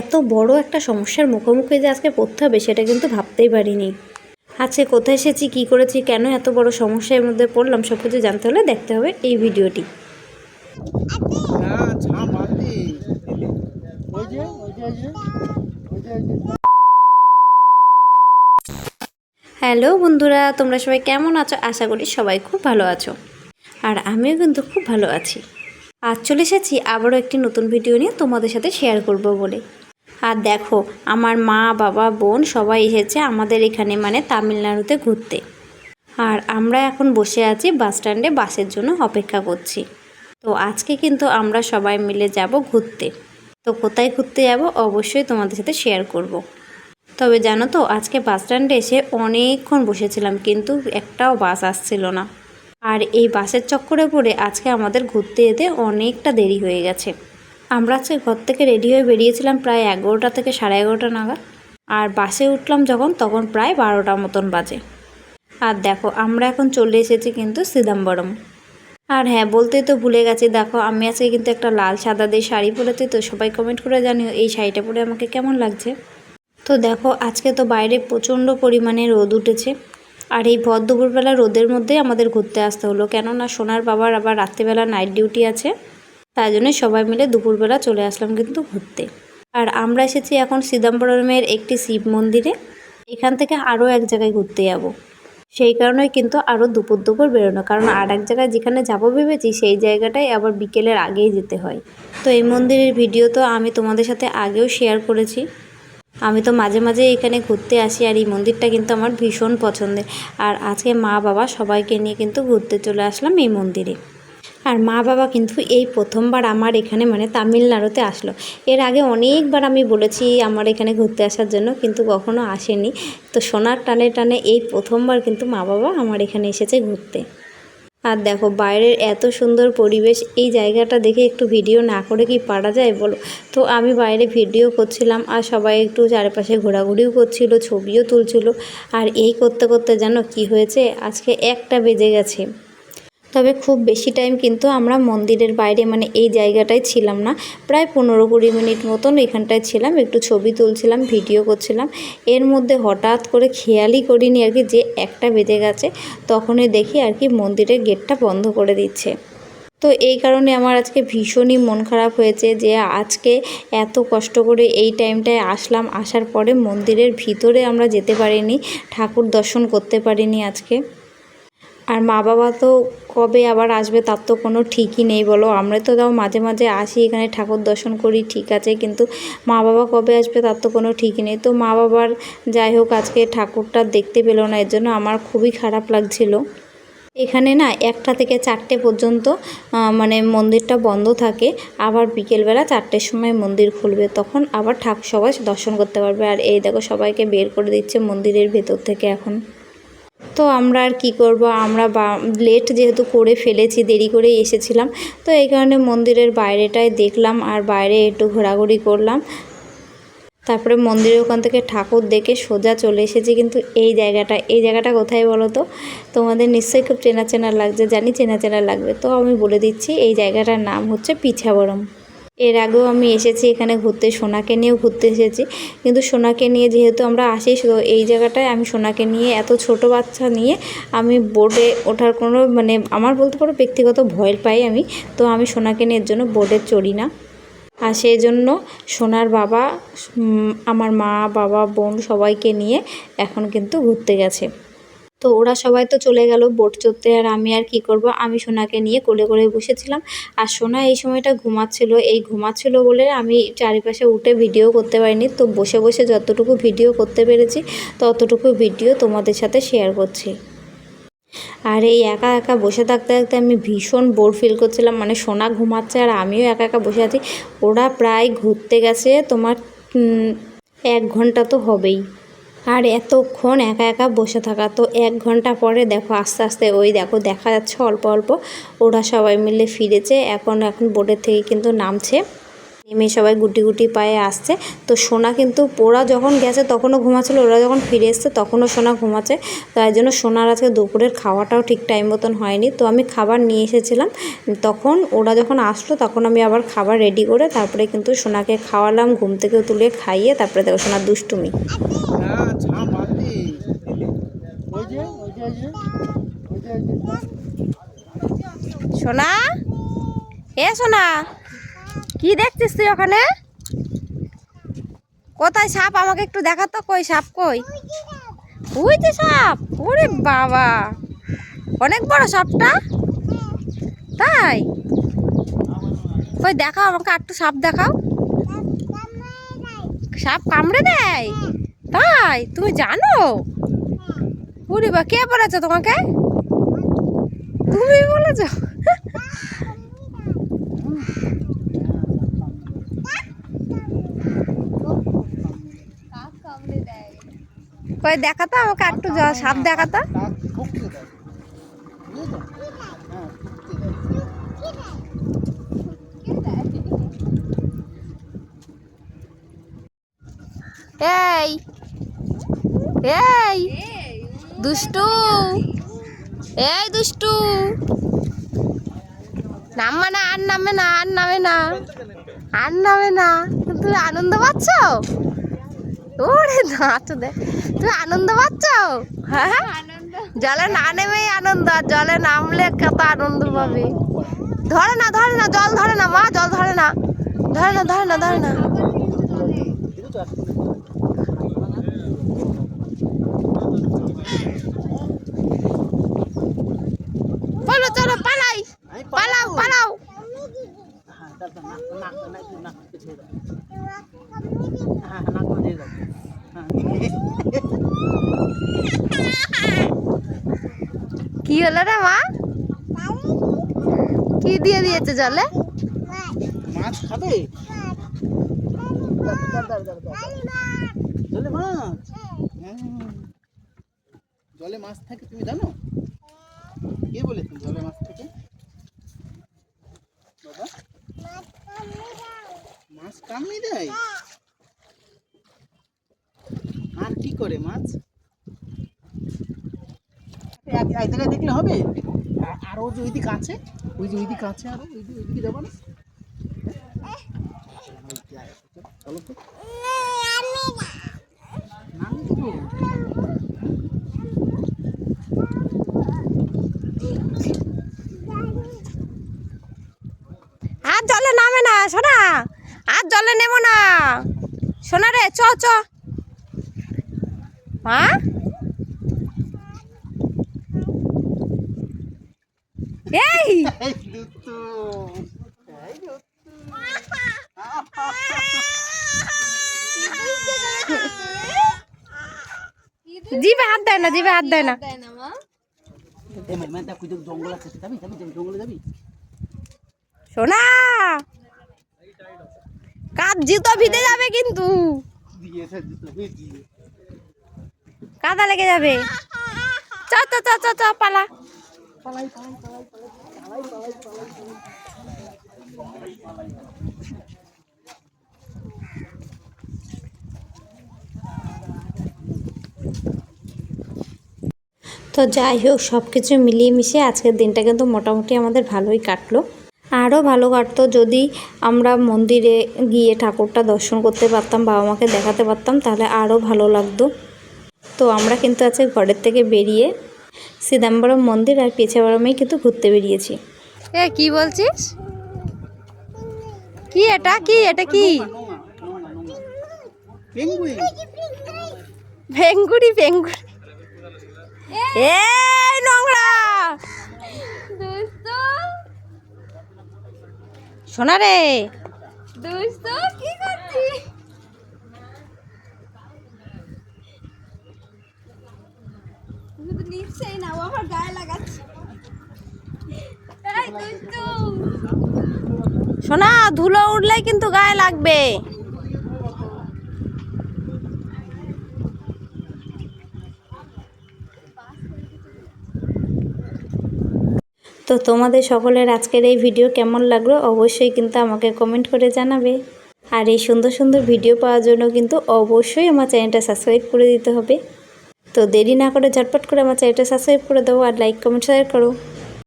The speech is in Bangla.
এত বড় একটা সমস্যার মুখোমুখি যে আজকে পড়তে হবে সেটা কিন্তু ভাবতেই পারিনি। আজকে কোথায় এসেছি কী করেছি কেন এত বড় সমস্যার মধ্যে পড়লাম সব কিছু জানতে হলে দেখতে হবে এই ভিডিওটি। না ঝাঁ মারলি ওই যে ওই যে ওই যে ওই যে ওই যে। হ্যালো বন্ধুরা তোমরা সবাই কেমন আছো? আশা করি সবাই খুব ভালো আছো। আর আমিও কিন্তু খুব ভালো আছি। আজ চলে এসেছি আবারও একটি নতুন ভিডিও নিয়ে তোমাদের সাথে শেয়ার করব বলে। আর দেখো, আমার মা, বাবা, বোন সবাই এসেছে আমাদের এখানে মানে তামিলনাড়ুতে ঘুরতে। আর আমরা এখন বসে আছি বাস স্ট্যান্ডে বাসের জন্য অপেক্ষা করছি। তো আজকে কিন্তু আমরা সবাই মিলে যাব ঘুরতে। তো কোথায় ঘুরতে যাব অবশ্যই তোমাদের সাথে শেয়ার করব। তবে জানো তো, আজকে বাস স্ট্যান্ডে এসে অনেকক্ষণ বসেছিলাম, কিন্তু একটাও বাস আসছিল না। আর এই বাসের চক্করে পড়ে আজকে আমাদের ঘুরতে যেতে অনেকটা দেরি হয়ে গেছে। আমরা আজকে ঘর থেকে রেডি হয়ে বেরিয়েছিলাম প্রায় এগারোটা থেকে সাড়ে এগারোটা নাগাদ। আর বাসে উঠলাম যখন, তখন প্রায় বারোটা মতন বাজে। আর দেখো, আমরা এখন চলে এসেছি কিন্তু সিদাম্বরম আর হ্যাঁ বলতেই তো ভুলে গেছি, দেখো, আমি আজকে কিন্তু একটা লাল সাদা দিয়ে শাড়ি পরেছি, তো সবাই কমেন্ট করে জানিও এই শাড়িটা পরে আমাকে কেমন লাগছে। তো দেখো, আজকে তো বাইরে প্রচণ্ড পরিমাণে রোদ উঠেছে। আর এই ভর দুপুরবেলা রোদের মধ্যেই আমাদের ঘুরতে আসতে হলো। কেননা, সোনার বাবার আবার রাত্রিবেলা নাইট ডিউটি আছে। তাই জন্য সবাই মিলে দুপুরবেলা চলে আসলাম কিন্তু ঘুরতে। আর আমরা এসেছি এখন সিদাম্বরমের একটি শিব মন্দিরে। এখান থেকে আরও এক জায়গায় ঘুরতে যাব। সেই কারণেই কিন্তু আরও দুপুর দুপুর বেরোনো। কারণ আর এক জায়গায় যেখানে যাব ভেবেছি, সেই জায়গাটাই আবার বিকেলের আগেই যেতে হয়। তো এই মন্দিরের ভিডিও তো আমি তোমাদের সাথে আগেও শেয়ার করেছি। আমি তো মাঝে মাঝে এখানে ঘুরতে আসি আর এই মন্দিরটা কিন্তু আমার ভীষণ পছন্দের। আর আজকে মা বাবা সবাইকে নিয়ে কিন্তু ঘুরতে চলে আসলাম এই মন্দিরে। আর মা বাবা কিন্তু এই প্রথমবার আমার এখানে মানে তামিলনাড়ুতে আসলো। এর আগে অনেকবার আমি বলেছি আমার এখানে ঘুরতে আসার জন্য, কিন্তু কখনো আসেনি। তো সোনার টানে টানে এই প্রথমবার কিন্তু মা বাবা আমার এখানে এসেছে ঘুরতে। আর দেখো, বাইরের এত সুন্দর পরিবেশ, এই জায়গাটা দেখে একটু ভিডিও না করে কি পারা যায় বলো? তো আমি বাইরে ভিডিও করছিলাম আর সবাই একটু চারপাশে ঘোরাঘুরিও করছিল, ছবিও তুলছিল। আর এই করতে করতে যেন কি হয়েছে? আজকে একটা বেজে গেছে। তবে খুব বেশি টাইম কিন্তু আমরা মন্দিরের বাইরে মানে এই জায়গাটায় ছিলাম না। প্রায় পনেরো কুড়ি মিনিট মতন এখানটায় ছিলাম, একটু ছবি তুলছিলাম, ভিডিও করছিলাম। এর মধ্যে হঠাৎ করে খেয়ালই করিনি আর কি যে একটা বেজে গেছে, তখনই দেখি আর কি মন্দিরের গেটটা বন্ধ করে দিচ্ছে। তো এই কারণে আমার আজকে ভীষণই মন খারাপ হয়েছে যে আজকে এত কষ্ট করে এই টাইমটায় আসলাম, আসার পরে মন্দিরের ভিতরে আমরা যেতে পারিনি, ঠাকুর দর্শন করতে পারিনি আজকে। আর মা বাবা তো কবে আবার আসবে তার তো কোনো ঠিকই নেই, বলো। আমরা তো তাও মাঝে মাঝে আসি, এখানে ঠাকুর দর্শন করি, ঠিক আছে। কিন্তু মা বাবা কবে আসবে তার তো কোনো ঠিকই নেই। তো মা বাবার যাই হোক, আজকে ঠাকুরটা দেখতে পেল না, এর জন্য আমার খুবই খারাপ লাগছিল। এখানে না একটা থেকে চারটে পর্যন্ত মানে মন্দিরটা বন্ধ থাকে। আবার বিকেলবেলা চারটের সময় মন্দির খুলবে। তখন আবার ঠাকুর সবাই দর্শন করতে পারবে। আর এই দেখো, সবাইকে বের করে দিচ্ছে মন্দিরের ভেতর থেকে এখন। তো আমরা আর কি করব? আমরা লেট যেহেতু করে ফেলেছি, দেরি করে এসেছিলাম, তো এই কারণে মন্দিরের বাইরেটায় দেখলাম আর বাইরে একটু ঘোরাঘুরি করলাম। তারপরে মন্দিরের ওখান থেকে ঠাকুর দেখে সোজা চলে এসেছি, কিন্তু এই জায়গাটা এই জায়গাটা কোথায় বলো তো? তোমাদের নিশ্চয়ই খুব চেনা চেনা লাগছে, জানি চেনা চেনা লাগবে, তো আমি বলে দিচ্ছি, এই জায়গাটার নাম হচ্ছে পিছাবরম। এর আগেও আমি এসেছি এখানে ঘুরতে, সোনাকে নিয়েও ঘুরতে এসেছি। কিন্তু সোনাকে নিয়ে যেহেতু আমরা আসি তো এই জায়গাটায় আমি সোনাকে নিয়ে এত ছোট বাচ্চা নিয়ে আমি বোর্ডে ওঠার কোনো মানে আমার বলতে পারো ব্যক্তিগত ভয় পাই আমি। তো আমি সোনাকে নিয়ে জন্য বোর্ডে চড়ি না। আর সেই জন্য সোনার বাবা আমার মা, বাবা, বোন সবাইকে নিয়ে এখন কিন্তু ঘুরতে গেছে। তো ওরা সবাই তো চলে গেল বোট চড়তে, আর আমি আর কি করব? আমি সোনাকে নিয়ে কোলে করে বসেছিলাম। আর সোনা এই সময়টা ঘুমাচ্ছিল। এই ঘুমাচ্ছিল বলে আমি চারিপাশে উঠে ভিডিও করতে পারিনি। তো বসে বসে যতটুকু ভিডিও করতে পেরেছি, ততটুকু ভিডিও তোমাদের সাথে শেয়ার করছি। আর এই একা একা বসে থাকতে থাকতে আমি ভীষণ বোর ফিল করছিলাম। মানে সোনা ঘুমাচ্ছে আর আমিও একা একা বসে আছি। ওরা প্রায় ঘুরতে গেছে। তোমার এক ঘণ্টা তো হবেই। আর এতক্ষণ একা একা বসে থাকা, তো এক ঘণ্টা পরে দেখো আস্তে আস্তে ওই দেখো দেখা যাচ্ছে অল্প অল্প, ওরা সবাই মিলে ফিরেছে, এখন এখন বোর্ডের থেকে কিন্তু নামছে। মেয়ে সবাই গুটি গুটি পায়ে আসছে। তো সোনা কিন্তু ওরা যখন গেছে তখনও ঘুমাচ্ছিল, ওরা যখন ফিরে এসছে তখনও সোনা ঘুমাচ্ছে। তাই জন্য সোনার আজকে দুপুরের খাওয়াটাও ঠিক টাইম মতন হয়নি। তো আমি খাবার নিয়ে এসেছিলাম। তখন ওরা যখন আসলো তখন আমি আবার খাবার রেডি করে তারপরে কিন্তু সোনাকে খাওয়ালাম, ঘুম থেকে তুলে খাইয়ে তারপরে দেখো সোনার দুষ্টুমি। সোনা? এ সোনা? কি দেখছিস তুই ওখানে? কোথায় সাপ? আমাকে একটু দেখা তো, কই সাপ কই? ওই যে সাপ, ওরে বাবা। অনেক বড় সাপটা? তাই? কই দেখাও আমাকে একটু সাপ দেখাও। সাপ কামড়ে দেয়? তাই? তুমি জানো? ওরে বা, কে বলেছে তোমাকে? তুমি বলেছ? কই দেখাতো আমাকে একটু জ- সাপ দেখাতো তো। হ্যাঁ এই এই দুষ্টু এই দুষ্টু। নামবে না আর নামবে না আর নামে না আর নামে না। তুমি আনন্দ পাচ্ছ? ওরে নাচ দে তুমি আনন্দ পাচ্ছ হ্যাঁ জলে না নেমেই আনন্দ আর জলে নামলে কত আনন্দ পাবে ধরে না ধরে না জল ধরে না মা জল ধরে না ধরে না ধরে না ধরে না বলো চলো পালাই পালাও পালাও কি হলো রে মা? কি দিয়ে দিয়েছে জলে? মাছ খাবে। জলে মাছ? হ্যাঁ। জলে মাছ থাকে, তুমি জানো? কে বলেছে জলে মাছ থাকে? বাবা। মাছ কামড়ে দেয়? আর কি করে মাছ? দেখলে হবে? আর ও যে ওইদিকে আছে? ওই যে ওইদিকে আছে আরও ওইদিকে ওইদিকে যাব না? আর জলে নামে না, সোনা। আর জলে নেব না। সোনা রে, চ চ। মা? এই! জিভে হাত দেয় না জিভে হাত দেয় না। সোনা! কাপ জুতো ভিজে যাবে কিন্তু। দিয়েছে কাদা লেগে যাবে। পালা। তো যাই হোক সব কিছু মিলিয়ে মিশিয়ে আজকের দিনটা কিন্তু মোটামুটি আমাদের ভালোই কাটলো। আরও ভালো কাটতো যদি আমরা মন্দিরে গিয়ে ঠাকুরটা দর্শন করতে পারতাম, বাবা মাকে দেখাতে পারতাম, তাহলে আরও ভালো লাগতো। তো আমরা কিন্তু আজকে ঘরের থেকে বেরিয়ে সিদাম্বরম মন্দির আর পেছাবারমেই কিন্তু ঘুরতে বেরিয়েছি। এ কি বলছিস? কি এটা? কি? এটা কি? ভেঙ্গুড়ি ভেঙ্গুড়ি। এই নোংরা! শোনা রে করছিস তুমি তো নিচ্ছেই না, ও আমার গায়ে লাগাচ্ছে। সোনা, ধুলো উঠলেই কিন্তু গায়ে লাগবে। তো তোমাদের সকলের আজকের এই ভিডিও কেমন লাগল অবশ্যই কিন্তু আমাকে কমেন্ট করে জানাবে। আর এই সুন্দর সুন্দর ভিডিও পাওয়ার জন্য কিন্তু অবশ্যই আমার চ্যানেলটা সাবস্ক্রাইব করে দিতে হবে। তো দেরি না করে ঝটপট করে আমার চ্যানেলটা সাবস্ক্রাইব করে দেবো আর লাইক কমেন্ট শেয়ার করো।